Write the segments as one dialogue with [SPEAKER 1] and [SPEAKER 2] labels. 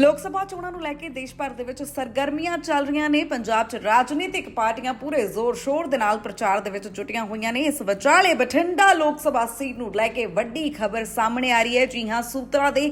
[SPEAKER 1] ਲੋਕ ਸਭਾ ਚੋਣਾਂ ਨੂੰ ਲੈ ਕੇ ਦੇਸ਼ ਭਰ ਦੇ ਵਿੱਚ ਸਰਗਰਮੀਆਂ ਚੱਲ ਰਹੀਆਂ ਨੇ। ਪੰਜਾਬ 'ਚ ਰਾਜਨੀਤਿਕ ਪਾਰਟੀਆਂ ਪੂਰੇ ਜ਼ੋਰ-ਸ਼ੋਰ ਦੇ ਨਾਲ ਪ੍ਰਚਾਰ ਦੇ ਵਿੱਚ ਜੁਟੀਆਂ ਹੋਈਆਂ ਨੇ। ਇਸ ਵਿਚਾਲੇ ਬਠਿੰਡਾ ਲੋਕ ਸਭਾ ਸੀਟ ਨੂੰ ਲੈ ਕੇ ਵੱਡੀ ਖਬਰ ਸਾਹਮਣੇ ਆ ਰਹੀ ਹੈ। ਜੀ ਹਾਂ, ਸੂਤਰਾਂ ਦੇ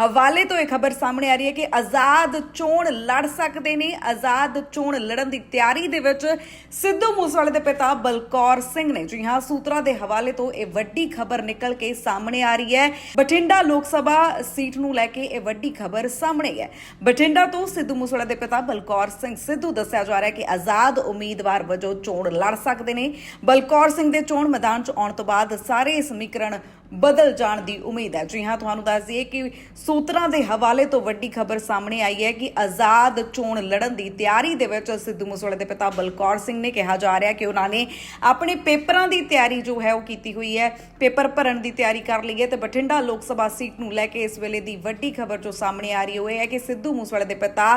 [SPEAKER 1] ਹਵਾਲੇ ਤੋਂ ਇਹ ਖਬਰ ਸਾਹਮਣੇ ਆ ਰਹੀ ਹੈ ਕਿ ਆਜ਼ਾਦ ਚੋਣ ਲੜ ਸਕਦੇ ਨੇ। ਆਜ਼ਾਦ ਚੋਣ ਲੜਨ ਦੀ ਤਿਆਰੀ ਦੇ ਵਿੱਚ ਸਿੱਧੂ ਮੂਸੇਵਾਲੇ ਦੇ ਪਿਤਾ ਬਲਕੌਰ ਸਿੰਘ ਨੇ। ਜੀ ਹਾਂ, ਸੂਤਰਾਂ ਦੇ ਹਵਾਲੇ ਤੋਂ ਇਹ ਵੱਡੀ ਖਬਰ ਨਿਕਲ ਕੇ ਸਾਹਮਣੇ ਆ ਰਹੀ ਹੈ। ਬਠਿੰਡਾ ਲੋਕ ਸਭਾ ਸੀਟ ਨੂੰ ਲੈ ਕੇ ਇਹ ਵੱਡੀ ਖਬਰ ਸਾਹਮਣੇ ਹੈ। ਬਠਿੰਡਾ ਤੋਂ ਸਿੱਧੂ ਮੂਸੇਵਾਲੇ ਦੇ ਪਿਤਾ ਬਲਕੌਰ ਸਿੰਘ ਸਿੱਧੂ ਦੱਸਿਆ ਜਾ ਰਿਹਾ ਹੈ ਕਿ ਆਜ਼ਾਦ ਉਮੀਦਵਾਰ ਵਜੋਂ ਚੋਣ ਲੜ ਸਕਦੇ ਨੇ। ਬਲਕੌਰ ਸਿੰਘ ਦੇ ਚੋਣ ਮੈਦਾਨ 'ਚ ਆਉਣ ਤੋਂ ਬਾਅਦ ਸਾਰੇ ਸਮੀਕਰਨ ਬਦਲ ਜਾਣ ਦੀ ਉਮੀਦ ਹੈ। ਜੀ ਹਾਂ, ਤੁਹਾਨੂੰ ਦੱਸ ਦਈਏ ਕਿ ਸੂਤਰਾਂ ਦੇ ਹਵਾਲੇ ਤੋਂ ਵੱਡੀ ਖਬਰ ਸਾਹਮਣੇ ਆਈ ਹੈ ਕਿ ਆਜ਼ਾਦ ਚੋਣ ਲੜਨ ਦੀ ਤਿਆਰੀ ਦੇ ਵਿੱਚ ਸਿੱਧੂ ਮੂਸੇਵਾਲੇ ਦੇ ਪਿਤਾ ਬਲਕੌਰ ਸਿੰਘ ਨੇ ਕਿਹਾ ਜਾ ਰਿਹਾ ਕਿ ਉਹਨਾਂ ਨੇ ਆਪਣੇ ਪੇਪਰਾਂ ਦੀ ਤਿਆਰੀ ਜੋ ਹੈ ਉਹ ਕੀਤੀ ਹੋਈ ਹੈ, ਪੇਪਰ ਭਰਨ ਦੀ ਤਿਆਰੀ ਕਰ ਲਈ ਹੈ ਤੇ ਬਠਿੰਡਾ ਲੋਕ ਸਭਾ ਸੀਟ ਨੂੰ ਲੈ ਕੇ ਇਸ ਵੇਲੇ ਦੀ ਵੱਡੀ ਖਬਰ ਜੋ ਸਾਹਮਣੇ ਆ ਰਹੀ ਹੋਈ ਹੈ ਕਿ ਸਿੱਧੂ ਮੂਸੇਵਾਲੇ ਦੇ ਪਿਤਾ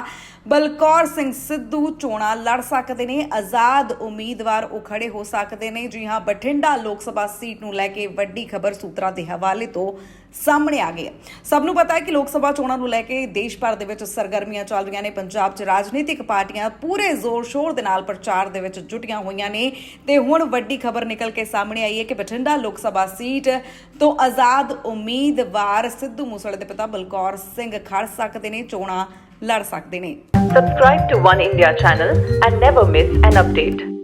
[SPEAKER 1] ਬਲਕੌਰ ਸਿੰਘ ਸਿੱਧੂ ਚੋਣਾਂ ਲੜ ਸਕਦੇ ਨੇ, ਆਜ਼ਾਦ ਉਮੀਦਵਾਰ ਉਹ ਖੜੇ ਹੋ ਸਕਦੇ ਨੇ। ਜੀ ਹਾਂ, ਬਠਿੰਡਾ ਲੋਕ ਸਭਾ ਸੀਟ ਨੂੰ ਲੈ ਕੇ ਵੱਡੀ ਖਬਰ ਸੂਤਰ ਦੇ ਹਵਾਲੇ ਤੋਂ ਸਾਹਮਣੇ ਆ ਗਈ ਸਭ ਨੂੰ ਪਤਾ ਹੈ ਕਿ ਲੋਕ ਸਭਾ ਚੋਣਾਂ ਨੂੰ ਲੈ ਕੇ ਦੇਸ਼ ਭਰ ਦੇ ਵਿੱਚ ਸਰਗਰਮੀਆਂ ਚੱਲ ਰਹੀਆਂ ਨੇ। ਪੰਜਾਬ 'ਚ ਰਾਜਨੀਤਿਕ ਪਾਰਟੀਆਂ ਪੂਰੇ ਜ਼ੋਰ-ਸ਼ੋਰ ਦੇ ਨਾਲ ਪ੍ਰਚਾਰ ਦੇ ਵਿੱਚ ਜੁਟੀਆਂ ਹੋਈਆਂ ਨੇ। ਤੇ ਹੁਣ ਵੱਡੀ ਖਬਰ ਨਿਕਲ ਕੇ ਸਾਹਮਣੇ ਆਈ ਹੈ ਕਿ ਬਠਿੰਡਾ ਲੋਕ ਸਭਾ ਸੀਟ ਤੋਂ ਆਜ਼ਾਦ ਉਮੀਦਵਾਰ ਸਿੱਧੂ ਮੂਸੇਵਾਲੇ ਦੇ ਪਿਤਾ ਬਲਕੌਰ ਸਿੰਘ ਖੜ ਸਕਦੇ ਨੇ। ਚੋਣਾਂ ਲੜ ਸਕਦੇ ਨੇ।
[SPEAKER 2] Subscribe to One India channel and never miss an update.